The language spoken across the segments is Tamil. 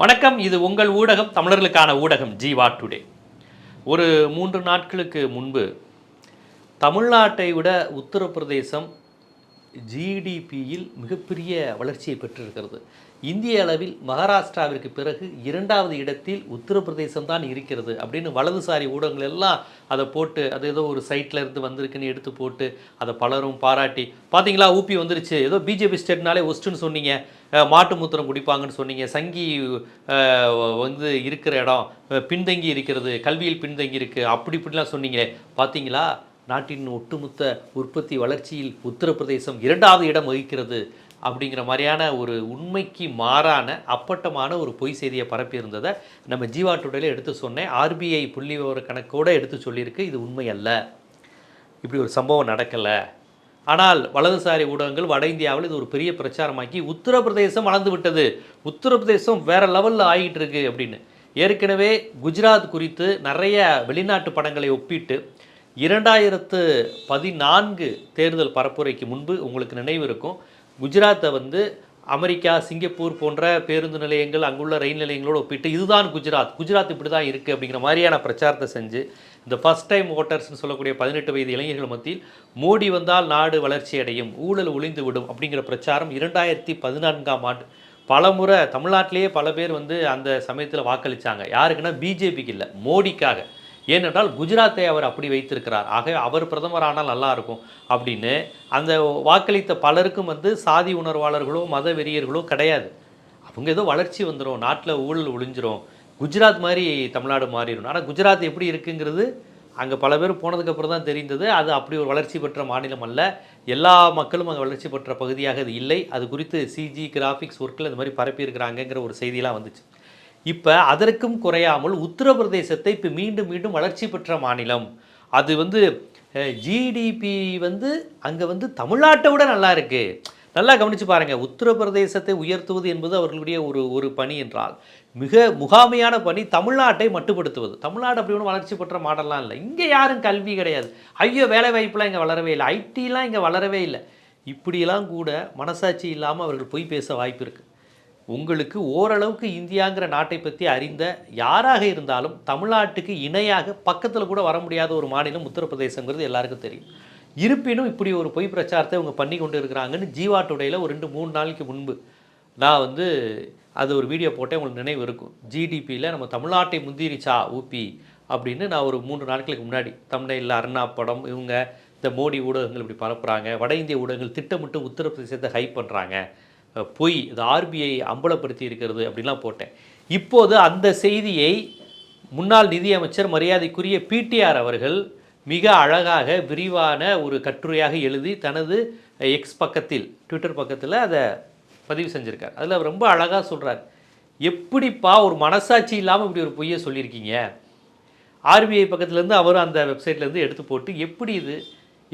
வணக்கம் இது உங்கள் ஊடகம் தமிழர்களுக்கான ஊடகம் ஜீவா டுடே ஒரு மூன்று நாட்களுக்கு முன்பு தமிழ்நாட்டை விட உத்தரப்பிரதேசம் ஜிடிபியில் மிகப்பெரிய வளர்ச்சியை பெற்றிருக்கிறது. இந்திய அளவில் மகாராஷ்டிராவிற்கு பிறகு இரண்டாவது இடத்தில் உத்தரப்பிரதேசம் தான் இருக்கிறது அப்படின்னு வலதுசாரி ஊடகங்கள் எல்லாம் அதை போட்டு அது ஏதோ ஒரு சைட்டில் இருந்து வந்திருக்குன்னு எடுத்து போட்டு அதை பலரும் பாராட்டி பார்த்தீங்களா ஊபி வந்துருச்சு. ஏதோ பிஜேபி ஸ்டேட்னாலே ஒஸ்ட்டுன்னு சொன்னீங்க. மாட்டு மூத்திரம் குடிப்பாங்கன்னு சொன்னீங்க. சங்கி வந்து இருக்கிற இடம் பின்தங்கி இருக்கிறது கல்வியில் பின்தங்கி இருக்குது அப்படி இப்படிலாம் சொன்னீங்களே. பார்த்தீங்களா நாட்டின் ஒட்டுமொத்த உற்பத்தி வளர்ச்சியில் உத்தரப்பிரதேசம் இரண்டாவது இடம் வகிக்கிறது அப்படிங்கிற மாதிரியான ஒரு உண்மைக்கு மாறான அப்பட்டமான ஒரு பொய் செய்தியை பரப்பியிருந்ததை நம்ம ஜீவா டுடேல எடுத்து சொன்னேன். ஆர்பிஐ புள்ளி விவர கணக்கோடு எடுத்து சொல்லியிருக்கு. இது உண்மை அல்ல. இப்படி ஒரு சம்பவம் நடக்கலை. ஆனால் வலதுசாரி ஊடகங்கள் வட இந்தியாவில் இது ஒரு பெரிய பிரச்சாரமாக்கி உத்தரப்பிரதேசம் வளர்ந்து விட்டது. உத்தரப்பிரதேசம் வேற லெவலில் ஆகிட்டு இருக்கு அப்படின்னு. ஏற்கனவே குஜராத் குறித்து நிறைய வெளிநாட்டு படங்களை ஒப்பிட்டு இரண்டாயிரத்து பதினான்கு தேர்தல் பரப்புரைக்கு முன்பு உங்களுக்கு நினைவு இருக்கும். குஜராத்தை வந்து அமெரிக்கா சிங்கப்பூர் போன்ற பேருந்து நிலையங்கள் அங்குள்ள ரயில் நிலையங்களோடு ஒப்பிட்டு இதுதான் குஜராத். குஜராத் இப்படி தான் இருக்குது அப்படிங்கிற மாதிரியான பிரச்சாரத்தை செஞ்சு இந்த ஃபஸ்ட் டைம் ஓட்டர்ஸ்னு சொல்லக்கூடிய பதினெட்டு வயது இளைஞர்கள் மத்தியில் மோடி வந்தால் நாடு வளர்ச்சி அடையும் ஊழல் ஒளிந்து விடும் அப்படிங்கிற பிரச்சாரம் இரண்டாயிரத்தி பதினான்காம் ஆண்டு. பல முறை தமிழ்நாட்டிலேயே பல பேர் வந்து அந்த சமயத்தில் வாக்களித்தாங்க யாருக்குன்னா பிஜேபிக்கு இல்லை மோடிக்காக. ஏனென்றால் குஜராத்தை அவர் அப்படி வைத்திருக்கிறார். ஆக அவர் பிரதமரானால் நல்லா இருக்கும் அப்படின்னு அந்த வாக்களித்த பலருக்கும் வந்து சாதி உணர்வாளர்களோ மத வெறியர்களோ கிடையாது. அவங்க ஏதோ வளர்ச்சி வந்துடும் நாட்டில் ஊழல் ஒளிஞ்சிரும் குஜராத் மாதிரி தமிழ்நாடு மாறிடும் ஆனால் குஜராத் எப்படி இருக்குங்கிறது அங்கே பல பேர் போனதுக்கப்புறம் தான் தெரிந்தது. அது அப்படி ஒரு வளர்ச்சி பெற்ற மாநிலம் அல்ல. எல்லா மக்களும் அங்கே வளர்ச்சி பெற்ற பகுதியாக அது இல்லை. அது குறித்து சிஜி கிராஃபிக்ஸ் ஒர்க்கில் இந்த மாதிரி பரப்பியிருக்கிறாங்கங்கிற ஒரு செய்தியெலாம் வந்துச்சு. இப்போ அதற்கும் குறையாமல் உத்தரப்பிரதேசத்தை இப்போ மீண்டும் மீண்டும் வளர்ச்சி பெற்ற மாநிலம். அது வந்து ஜிடிபி வந்து அங்கே வந்து தமிழ்நாட்டை விட நல்லா இருக்குது நல்லா கவனிச்சு பாருங்கள் உத்தரப்பிரதேசத்தை உயர்த்துவது என்பது அவர்களுடைய ஒரு ஒரு பணி என்றால் மிக முகாமையான பணி தமிழ்நாட்டை மட்டுப்படுத்துவது. தமிழ்நாடு அப்படி ஒன்றும் வளர்ச்சி பெற்ற மாடல்லாம் இல்லை. இங்கே யாரும் கல்வி கிடையாது. ஐயோ வேலை வாய்ப்புலாம் இங்கே வளரவே இல்லை. ஐடிலாம் இங்கே வளரவே இல்லை. இப்படியெல்லாம் கூட மனசாட்சி இல்லாமல் அவர்கள் பொய் பேச வாய்ப்பு இருக்குது உங்களுக்கு ஓரளவுக்கு இந்தியாங்கிற நாட்டை பற்றி அறிந்த யாராக இருந்தாலும் தமிழ்நாட்டுக்கு இணையாக பக்கத்தில் கூட வர முடியாத ஒரு மாநிலம் உத்தரப்பிரதேசங்கிறது எல்லாருக்கும் தெரியும். இருப்பினும் இப்படி ஒரு பொய் பிரச்சாரத்தை இவங்க பண்ணி கொண்டு இருக்கிறாங்கன்னு ஜீவா டுடேயில் ஒரு ரெண்டு மூணு நாளைக்கு முன்பு நான் வந்து அது ஒரு வீடியோ போட்டேன் உங்களுக்கு நினைவு இருக்கும். ஜிடிபியில் நம்ம தமிழ்நாட்டை முந்திரிச்சா ஊபி அப்படின்னு நான் ஒரு மூன்று நாட்களுக்கு முன்னாடி தமிழில் அருணா படம் இவங்க இந்த மோடி ஊடகங்கள் இப்படி பரப்புகிறாங்க வட இந்திய ஊடகங்கள் திட்டமிட்டு உத்தரப்பிரதேசத்தை ஹைப் பண்ணுறாங்க பொய் இது ஆர்பிஐ அம்பலப்படுத்தி இருக்கிறது அப்படின்லாம் போட்டேன். இப்போது அந்த செய்தியை முன்னாள் நிதியமைச்சர் மரியாதைக்குரிய பிடிஆர் அவர்கள் மிக அழகாக விரிவான ஒரு கட்டுரையாக எழுதி தனது எக்ஸ் பக்கத்தில் ட்விட்டர் பக்கத்தில் அதை பதிவு செஞ்சுருக்கார். அதில் அவர் ரொம்ப அழகாக சொல்கிறார் எப்படிப்பா ஒரு மனசாட்சி இல்லாமல் இப்படி ஒரு பொய்யை சொல்லியிருக்கீங்க? ஆர்பிஐ பக்கத்துலேருந்து அவர் அந்த வெப்சைட்லேருந்து எடுத்து போட்டு எப்படி இது?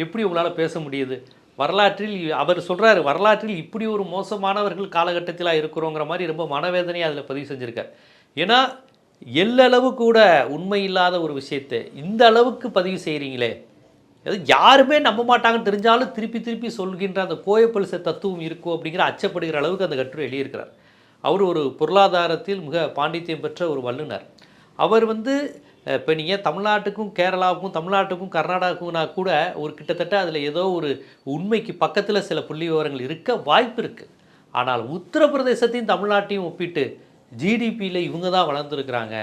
எப்படி உங்களால் பேச முடியுது? வரலாற்றில் அவர் சொல்கிறார் வரலாற்றில் இப்படி ஒரு மோசமானவர்கள் காலகட்டத்தில் இருக்கிறோங்கிற மாதிரி ரொம்ப மனவேதனையை அதில் பதிவு செஞ்சுருக்கார். ஏன்னா எல்லளவு கூட உண்மை இல்லாத ஒரு விஷயத்தை இந்த அளவுக்கு பதிவு செய்கிறீங்களே அது யாருமே நம்ப மாட்டாங்கன்னு தெரிஞ்சாலும் திருப்பி திருப்பி சொல்கின்ற அந்த கோயப்பலிச தத்துவம் இருக்கும் அப்படிங்கிற அச்சப்படுகிற அளவுக்கு அந்த கட்டுரை எழுதியிருக்கிறார். அவர் ஒரு பொருளாதாரத்தில் மிக பாண்டித்யம் பெற்ற ஒரு வல்லுநர். அவர் வந்து இப்போ நீங்கள் தமிழ்நாட்டுக்கும் கேரளாவுக்கும் தமிழ்நாட்டுக்கும் கர்நாடகாவுக்கும்னா கூட ஒரு கிட்டத்தட்ட அதில் ஏதோ ஒரு உண்மைக்கு பக்கத்தில் சில புள்ளி விவரங்கள் இருக்க வாய்ப்பு இருக்குது ஆனால் உத்தரப்பிரதேசத்தையும் தமிழ்நாட்டையும் ஒப்பிட்டு ஜிடிபியில் இவங்க தான் வளர்ந்துருக்குறாங்க.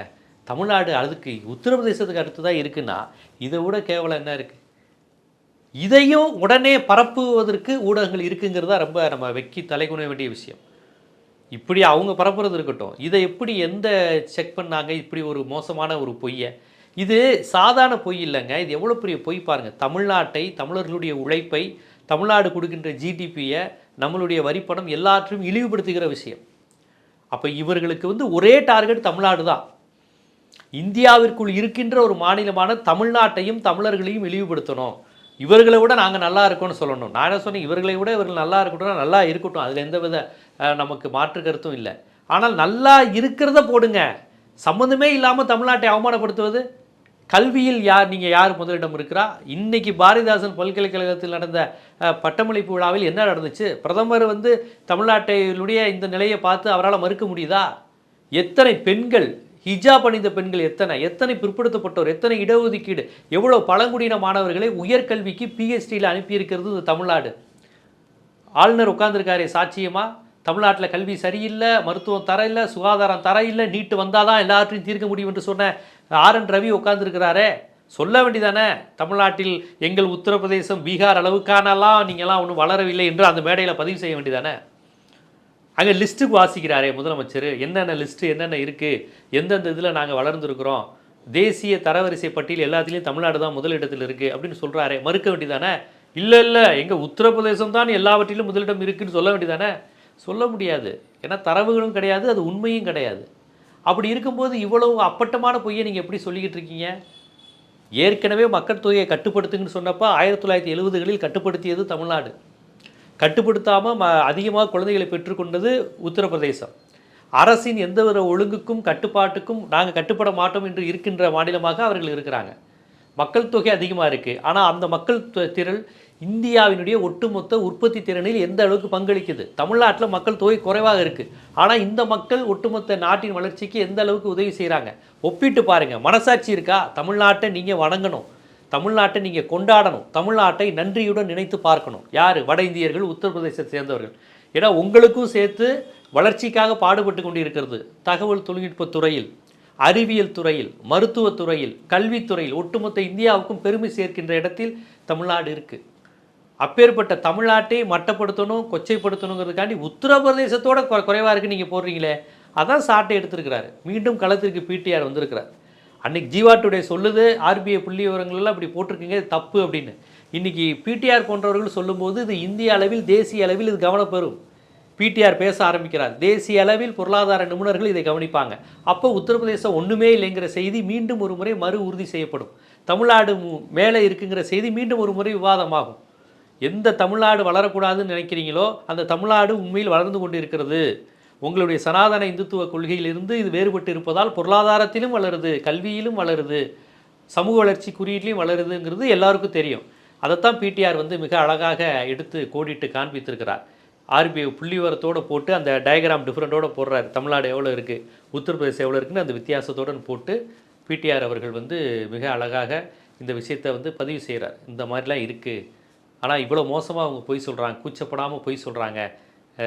தமிழ்நாடு அதுக்கு உத்தரப்பிரதேசத்துக்கு அடுத்து தான் இருக்குன்னா இதை விட கேவலம் என்ன இருக்குது இதையும் உடனே பரப்புவதற்கு ஊடகங்கள் இருக்குங்கிறதா ரொம்ப நம்ம வெக்கி தலைகுண வேண்டிய விஷயம். இப்படி அவங்க பரப்புறது இருக்கட்டும். இதை எப்படி எந்த செக் பண்ணாங்க? இப்படி ஒரு மோசமான ஒரு பொய்யை. இது சாதாரண பொய் இல்லைங்க. இது எவ்வளோ பெரிய பொய் பாருங்கள் தமிழ்நாட்டை தமிழர்களுடைய உழைப்பை தமிழ்நாடு கொடுக்கின்ற ஜிடிபியை நம்மளுடைய வரிப்பணம் எல்லாற்றையும் இழிவுபடுத்துகிற விஷயம். அப்போ இவர்களுக்கு வந்து ஒரே டார்கெட் தமிழ்நாடு தான். இந்தியாவிற்குள் இருக்கின்ற ஒரு மாநிலமான தமிழ்நாட்டையும் தமிழர்களையும் இழிவுபடுத்தணும். இவர்களை விட நாங்கள் நல்லா இருக்கோம்னு சொல்லணும். நான் என்ன சொன்னேன்? இவர்களை விட இவர்கள் நல்லா இருக்கட்டும் நல்லா இருக்கட்டும். அதில் எந்த வித நமக்கு மாற்று கருத்தும் இல்லை. ஆனால் நல்லா இருக்கிறத போடுங்க. சம்மந்தமே இல்லாமல் தமிழ்நாட்டை அவமானப்படுத்துவது? கல்வியில் யார் நீங்கள் யார் முதலிடம் இருக்கிறா? இன்னைக்கு பாரதிதாசன் பல்கலைக்கழகத்தில் நடந்த பட்டமளிப்பு விழாவில் என்ன நடந்துச்சு? பிரதமர் வந்து தமிழ்நாட்டினுடைய இந்த நிலையை பார்த்து அவரால் மறுக்க முடியுதா? எத்தனை பெண்கள் ஹிஜாப் அணிந்த பெண்கள் எத்தனை? எத்தனை பிற்படுத்தப்பட்டோர்? எத்தனை இடஒதுக்கீடு? எவ்வளோ பழங்குடியின மாணவர்களை உயர்கல்விக்கு பிஹெச்டியில் அனுப்பியிருக்கிறது இந்த தமிழ்நாடு? ஆளுநர் உட்கார்ந்துருக்காரு சாட்சியமாக தமிழ்நாட்டில் கல்வி சரியில்லை மருத்துவம் தர இல்லை சுகாதாரம் தர இல்லை நீட்டு வந்தால் தான் எல்லாற்றையும் தீர்க்க முடியும் என்று சொன்ன ஆர் என் ரவி உட்காந்துருக்கிறாரே சொல்ல வேண்டியதானே? தமிழ்நாட்டில் எங்கள் உத்தரப்பிரதேசம் பீகார் அளவுக்கானலாம் நீங்கள்லாம் ஒன்றும் வளரவில்லை என்று அந்த மேடையில் பதிவு செய்ய வேண்டியதானே? அங்கே லிஸ்ட்டுக்கு வாசிக்கிறாரே முதலமைச்சர். என்னென்ன லிஸ்ட்டு என்னென்ன இருக்குது எந்தெந்த இதில் நாங்கள் வளர்ந்துருக்குறோம்? தேசிய தரவரிசை பட்டியல் எல்லாத்துலேயும் தமிழ்நாடு தான் முதலிடத்தில் இருக்குது அப்படின்னு சொல்கிறாரே மறுக்க வேண்டியதானே? இல்லை இல்லை எங்கள் உத்தரப்பிரதேசம் தான் எல்லாவற்றிலும் முதலிடம் இருக்குதுன்னு சொல்ல வேண்டியதானே? சொல்ல முடியாது. ஏன்னா தரவுகளும் கிடையாது அது உண்மையும் கிடையாது. அப்படி இருக்கும்போது இவ்வளவு அப்பட்டமான பொய்யை நீங்கள் எப்படி சொல்லிக்கிட்டு இருக்கீங்க? ஏற்கனவே மக்கள் தொகையை கட்டுப்படுத்துங்கன்னு சொன்னப்போ ஆயிரத்தி தொள்ளாயிரத்தி எழுபதுகளில் கட்டுப்படுத்தியது தமிழ்நாடு. கட்டுப்படுத்தாமல் ம அதிகமாக குழந்தைகளை பெற்றுக்கொண்டது உத்தரப்பிரதேசம். அரசின் எந்த ஒரு ஒழுங்குக்கும் கட்டுப்பாட்டுக்கும் நாங்கள் கட்டுப்பட மாட்டோம் என்று இருக்கின்ற மாநிலமாக அவர்கள் இருக்கிறாங்க. மக்கள் தொகை அதிகமாக இருக்குது ஆனால் அந்த மக்கள் திரள் இந்தியாவினுடைய ஒட்டுமொத்த உற்பத்தி திறனில் எந்த அளவுக்கு பங்களிக்குது? தமிழ்நாட்டில் மக்கள் தொகை குறைவாக இருக்குது ஆனால் இந்த மக்கள் ஒட்டுமொத்த நாட்டின் வளர்ச்சிக்கு எந்த அளவுக்கு உதவி செய்கிறாங்க ஒப்பிட்டு பாருங்கள் மனசாட்சி இருக்கா? தமிழ்நாட்டை நீங்கள் வணங்கணும். தமிழ்நாட்டை நீங்கள் கொண்டாடணும். தமிழ்நாட்டை நன்றியுடன் நினைத்து பார்க்கணும். யார்? வட இந்தியர்கள் உத்தரப்பிரதேசத்தை சேர்ந்தவர்கள். ஏன்னா உங்களுக்கும் சேர்த்து வளர்ச்சிக்காக பாடுபட்டு கொண்டிருக்கிறது தகவல் தொழில்நுட்பத் துறையில் அறிவியல் துறையில் மருத்துவத் துறையில் கல்வித்துறையில் ஒட்டுமொத்த இந்தியாவுக்கும் பெருமை சேர்க்கின்ற இடத்தில் தமிழ்நாடு இருக்குது அப்பேற்பட்ட தமிழ்நாட்டை மட்டப்படுத்தணும் கொச்சைப்படுத்தணுங்கிறதுக்காண்டி உத்தரப்பிரதேசத்தோட குறைவாக இருக்குன்னு நீங்கள் போடுறீங்களே. அதான் சாட்டை எடுத்திருக்கிறாரு. மீண்டும் களத்திற்கு பிடிஆர் வந்திருக்கிறார். அன்னைக்கு ஜீவா டுடே சொல்லுது ஆர்பிஐ புள்ளி விவரங்கள்லாம் இப்படி போட்டிருக்கீங்க தப்பு அப்படின்னு. இன்னைக்கு பிடிஆர் போன்றவர்கள் சொல்லும்போது இது இந்திய அளவில் தேசிய அளவில் இது கவனப்பெறும். பிடிஆர் பேச ஆரம்பிக்கிறார். தேசிய அளவில் பொருளாதார நிபுணர்கள் இதை கவனிப்பாங்க. அப்போ உத்தரப்பிரதேசம் ஒன்றுமே இல்லைங்கிற செய்தி மீண்டும் ஒரு முறை மறு உறுதி செய்யப்படும். தமிழ்நாடு மேலே இருக்குங்கிற செய்தி மீண்டும் ஒரு முறை விவாதமாகும். எந்த தமிழ்நாடு வளரக்கூடாதுன்னு நினைக்கிறீங்களோ அந்த தமிழ்நாடு உண்மையில் வளர்ந்து கொண்டு இருக்கிறது உங்களுடைய சனாதன இந்துத்துவ கொள்கையிலிருந்து இது வேறுபட்டு இருப்பதால் பொருளாதாரத்திலும் வளருது கல்வியிலும் வளருது சமூக வளர்ச்சி குறியீட்லையும் வளருதுங்கிறது எல்லாருக்கும் தெரியும். அதைத்தான் பிடிஆர் வந்து மிக அழகாக எடுத்து கோடிட்டு காண்பித்திருக்கிறார். ஆர்பிஐ புள்ளிவரத்தோடு போட்டு அந்த டயக்ராம் டிஃப்ரெண்ட்டோட போடுறாரு. தமிழ்நாடு எவ்வளோ இருக்குது உத்தரப்பிரதேசம் எவ்வளோ இருக்குன்னு அந்த வித்தியாசத்தோடு போட்டு பிடிஆர் அவர்கள் வந்து மிக அழகாக இந்த விஷயத்தை வந்து பதிவு செய்கிறார் இந்த மாதிரிலாம் இருக்குது ஆனால் இவ்வளோ மோசமாக அவங்க பொய் சொல்கிறாங்க கூச்சப்படாமல் பொய் சொல்கிறாங்க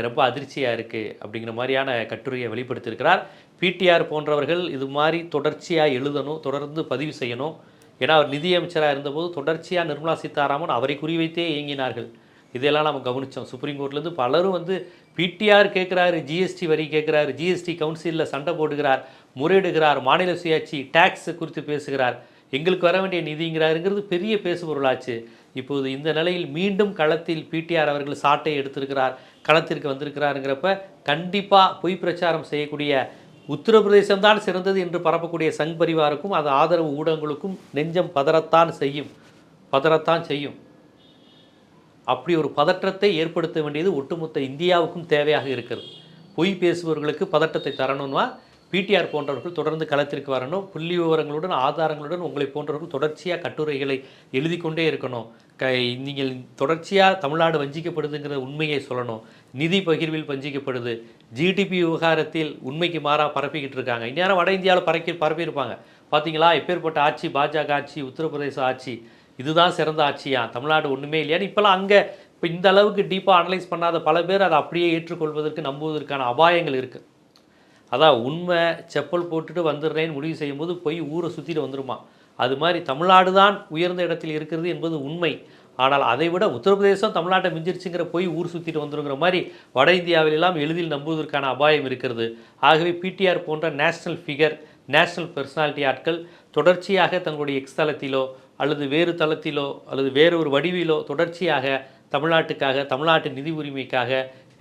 ரொம்ப அதிர்ச்சியாக இருக்குது அப்படிங்கிற மாதிரியான கட்டுரையை வெளிப்படுத்தியிருக்கிறார். பிடிஆர் போன்றவர்கள் இது மாதிரி தொடர்ச்சியாக எழுதணும் தொடர்ந்து பதிவு செய்யணும். ஏன்னா அவர் நிதியமைச்சராக இருந்தபோது தொடர்ச்சியாக நிர்மலா சீதாராமன் அவரை குறிவைத்தே இயங்கினார்கள். இதெல்லாம் நம்ம கவனித்தோம் சுப்ரீம் கோர்ட்லேருந்து பலரும் வந்து பிடிஆர் கேட்குறாரு ஜிஎஸ்டி வரி கேட்குறாரு ஜிஎஸ்டி கவுன்சிலில் சண்டை போடுகிறார் முறையிடுகிறார் மாநில சுயாட்சி டேக்ஸ் குறித்து பேசுகிறார். எங்களுக்கு வர வேண்டிய நிதிங்கிறாருங்கிறது பெரிய பேசுபொருளாச்சு. இப்போது இந்த நிலையில் மீண்டும் களத்தில் பிடிஆர் அவர்கள் சாட்டை எடுத்திருக்கிறார் களத்திற்கு வந்திருக்கிறாருங்கிறப்ப கண்டிப்பாக பொய் பிரச்சாரம் செய்யக்கூடிய உத்தரப்பிரதேசம் தான் சிறந்தது என்று பரப்பக்கூடிய சங் பரிவாருக்கும் அது ஆதரவு ஊடகங்களுக்கும் நெஞ்சம் பதறத்தான் செய்யும் பதறத்தான் செய்யும். அப்படி ஒரு பதற்றத்தை ஏற்படுத்த வேண்டியது ஒட்டுமொத்த இந்தியாவுக்கும் தேவையாக இருக்கிறது. பொய் பேசுபவர்களுக்கு பதட்டத்தை தரணும்னா பிடிஆர் போன்றவர்கள் தொடர்ந்து களத்திற்கு வரணும். புள்ளி விவரங்களுடன் ஆதாரங்களுடன் உங்களை போன்றவர்கள் தொடர்ச்சியாக கட்டுரைகளை எழுதி கொண்டே இருக்கணும். க நீங்கள் தொடர்ச்சியாக தமிழ்நாடு வஞ்சிக்கப்படுதுங்கிற உண்மையை சொல்லணும். நிதி பகிர்வில் வஞ்சிக்கப்படுது. ஜிடிபி விவகாரத்தில் உண்மைக்கு மாறாக பரப்பிக்கிட்டு இருக்காங்க. இந்நேரம் வட இந்தியாவில் பரப்பி பரப்பியிருப்பாங்க. பார்த்தீங்களா எப்பேற்பட்ட ஆட்சி? பாஜக ஆட்சி உத்தரப்பிரதேச ஆட்சி. இதுதான் சிறந்த ஆட்சியா? தமிழ்நாடு ஒன்றுமே இல்லையான்னு இப்போலாம் அங்கே இப்போ இந்த அளவுக்கு டீப்பாக அனலைஸ் பண்ணாத பல பேர் அதை அப்படியே ஏற்றுக்கொள்வதற்கு நம்புவதற்கான அபாயங்கள் இருக்குது அதான் உண்மை செப்பல் போட்டுட்டு வந்துடுறேன்னு முடிவு செய்யும்போது போய் ஊரை சுற்றிட்டு வந்துருமா. அது மாதிரி தமிழ்நாடு தான் உயர்ந்த இடத்தில் இருக்கிறது என்பது உண்மை. ஆனால் அதை விட உத்தரப்பிரதேசம் தமிழ்நாட்டை மிஞ்சிருச்சுங்கிற போய் ஊர் சுற்றிட்டு வந்துருங்கிற மாதிரி வட இந்தியாவிலெல்லாம் எளிதில் நம்புவதற்கான அபாயம் இருக்கிறது. ஆகவே பிடிஆர் போன்ற நேஷனல் ஃபிகர் நேஷனல் பர்சனாலிட்டி ஆட்கள் தொடர்ச்சியாக தங்களுடைய எக்ஸ் தளத்திலோ அல்லது வேறு தளத்திலோ அல்லது வேறு ஒரு வடிவிலோ தொடர்ச்சியாக தமிழ்நாட்டுக்காக தமிழ்நாட்டு நிதி உரிமைக்காக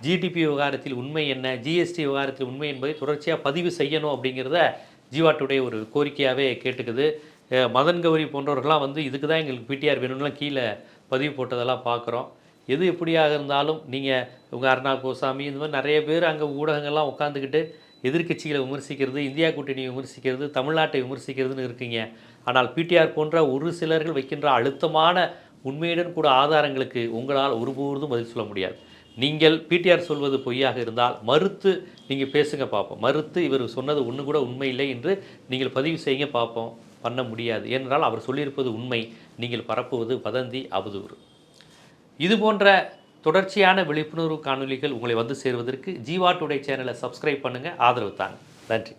ஜிடிபி விவகாரத்தில் உண்மை என்ன? ஜிஎஸ்டி விவகாரத்தில் உண்மை என்பதை தொடர்ச்சியாக பதிவு செய்யணும் அப்படிங்கிறத ஜீவாட்டுடைய ஒரு கோரிக்கையாகவே கேட்டுக்குது. மதன் கௌரி போன்றவர்கள்லாம் வந்து இதுக்கு தான் எங்களுக்கு பிடிஆர் வேணும்லாம் கீழே பதிவு போட்டதெல்லாம் பார்க்குறோம் எது எப்படியாக இருந்தாலும் நீங்கள் உங்கள் அருணா கோசாமி இந்த மாதிரி நிறைய பேர் அங்கே ஊடகங்கள்லாம் உட்காந்துக்கிட்டு எதிர்க்கட்சிகளை விமர்சிக்கிறது இந்தியா கூட்டணியை விமர்சிக்கிறது தமிழ்நாட்டை விமர்சிக்கிறதுன்னு இருக்கீங்க. ஆனால் பிடிஆர் போன்ற ஒரு சிலர்கள் வைக்கின்ற அழுத்தமான உண்மையுடன் கூட ஆதாரங்களுக்கு உங்களால் ஒருபோதும் பதில் சொல்ல முடியாது. நீங்கள் பிடிஆர் சொல்வது பொய்யாக இருந்தால் மறுத்து நீங்கள் பேசுங்க பார்ப்போம் மறுத்து இவர் சொன்னது ஒன்று கூட உண்மை இல்லை என்று நீங்கள் பதிவு செய்யுங்க பார்ப்போம் பண்ண முடியாது. ஏனென்றால் அவர் சொல்லியிருப்பது உண்மை. நீங்கள் பரப்புவது வதந்தி அவதூறு. இது போன்ற தொடர்ச்சியான விழிப்புணர்வு காணொளிகள் உங்களை வந்து சேருவதற்கு ஜீவா டுடே சேனலை சப்ஸ்கிரைப் பண்ணுங்கள் ஆதரவு தாங்க. நன்றி.